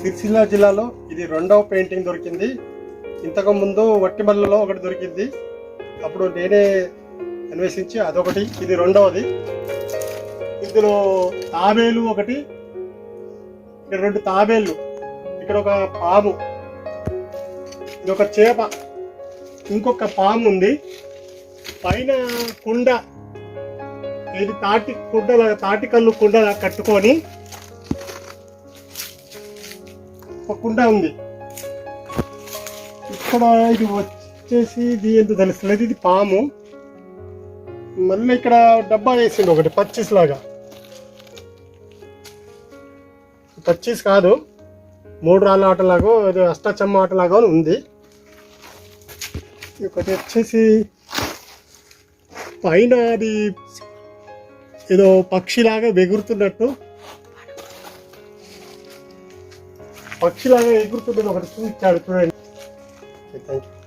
సిరిసిల్ల జిల్లాలో ఇది రెండవ పెయింటింగ్ దొరికింది. ఇంతకు ముందు వట్టిమల్లలో ఒకటి దొరికింది. అప్పుడు నేనే అన్వేషించి అదొకటి ఇది రెండవది. ఇందులో తాబేలు ఒకటి ఇక్కడ రెండు తాబేళ్ళు ఇక్కడ ఒక పాము ఇది ఒక చేప ఇంకొక పాము ఉంది. పైన కుండ ఇది తాటి కుండల తాటి కళ్ళు కుండల కట్టుకొని ఒక కుండ ఉంది. ఇక్కడ ఇది వచ్చేసి ఇది ఎంత తెలుస్తుంది ఇది పాము. మళ్ళీ ఇక్కడ డబ్బా వేసిండు ఒకటి పచ్చీస్ లాగా. పచ్చీస్ కాదు మూడు రాళ్ళ ఆటలాగో ఇది అష్టచమ్మ ఆటలాగో ఉంది. ఒకటి వచ్చేసి పైన అది ఏదో పక్షిలాగా ఎగురుతున్నట్టు పక్షిలాగా ఎగురుతున్నది ఒకటి చూపించాడు చూడండి. Thank you